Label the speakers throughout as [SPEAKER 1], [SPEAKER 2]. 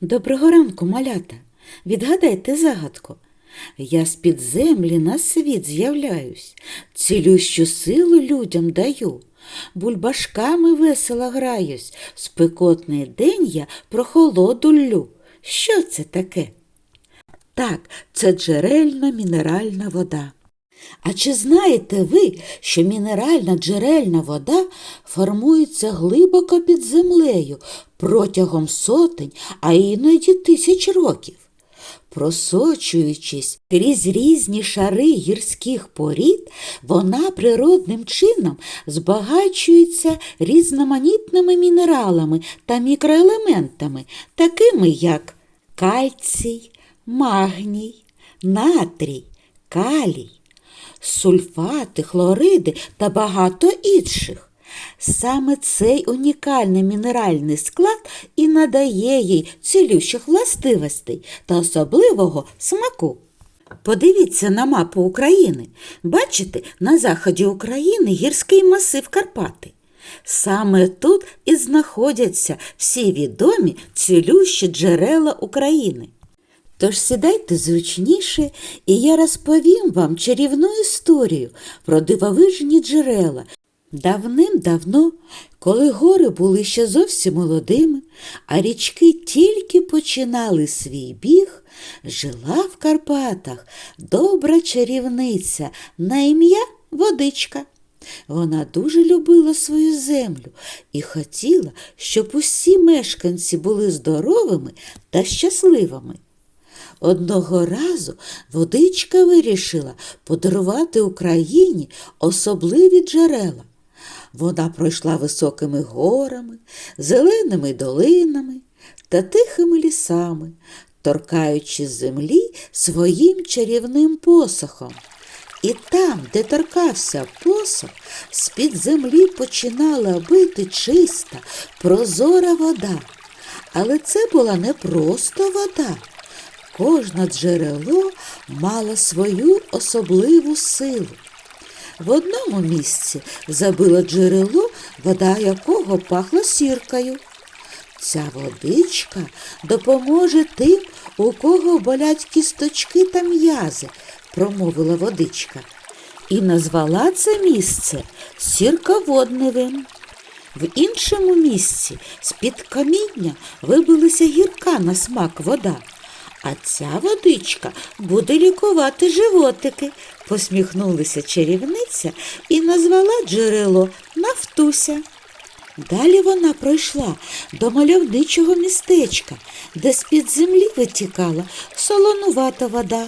[SPEAKER 1] Доброго ранку, малята. Відгадайте загадку. Я з-під землі на світ з'являюсь, цілющу силу людям даю, бульбашками весело граюсь, спекотний день я прохолоду ллю. Що це таке? Так, це джерельна мінеральна вода. А чи знаєте ви, що мінеральна джерельна вода формується глибоко під землею протягом сотень, а іноді тисяч років? Просочуючись крізь різні шари гірських порід, вона природним чином збагачується різноманітними мінералами та мікроелементами, такими як кальцій, магній, натрій, калій, сульфати, хлориди та багато інших. Саме цей унікальний мінеральний склад і надає їй цілющих властивостей та особливого смаку. Подивіться на мапу України. Бачите, на заході України гірський масив Карпати. Саме тут і знаходяться всі відомі цілющі джерела України. Тож сідайте зручніше, і я розповім вам чарівну історію про дивовижні джерела. Давним-давно, коли гори були ще зовсім молодими, а річки тільки починали свій біг, жила в Карпатах добра чарівниця на ім'я Водичка. Вона дуже любила свою землю і хотіла, щоб усі мешканці були здоровими та щасливими. Одного разу водичка вирішила подарувати Україні особливі джерела. Вона пройшла високими горами, зеленими долинами та тихими лісами, торкаючи землі своїм чарівним посохом. І там, де торкався посох, з-під землі починала бити чиста, прозора вода. Але це була не просто вода. Кожне джерело мало свою особливу силу. В одному місці забило джерело, вода якого пахла сіркою. Ця водичка допоможе тим, у кого болять кісточки та м'язи, промовила водичка, і назвала це місце сірководневим. В іншому місці з-під каміння вибилася гірка на смак вода. А ця водичка буде лікувати животики, посміхнулася чарівниця і назвала джерело Нафтуся. Далі вона пройшла до мальовничого містечка, де з-під землі витікала солонувата вода.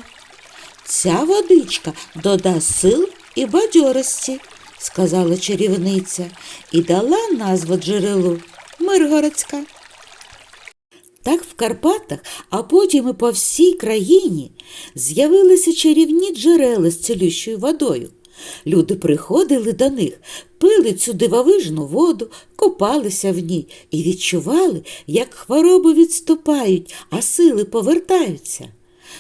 [SPEAKER 1] Ця водичка додасть сил і бадьорості, сказала чарівниця, і дала назву джерелу Миргородська. Так в Карпатах, а потім і по всій країні з'явилися чарівні джерела з цілющою водою. Люди приходили до них, пили цю дивовижну воду, купалися в ній і відчували, як хвороби відступають, а сили повертаються.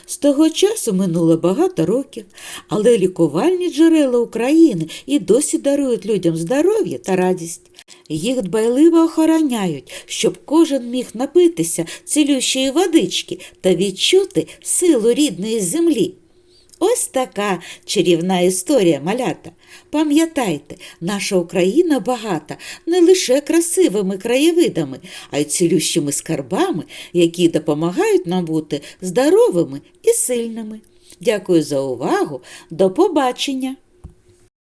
[SPEAKER 1] З того часу минуло багато років, але лікувальні джерела України і досі дарують людям здоров'я та радість. Їх дбайливо охороняють, щоб кожен міг напитися цілющої водички та відчути силу рідної землі. Ось така чарівна історія малята. Пам'ятайте, наша Україна багата не лише красивими краєвидами, а й цілющими скарбами, які допомагають нам бути здоровими і сильними. Дякую за увагу. До побачення!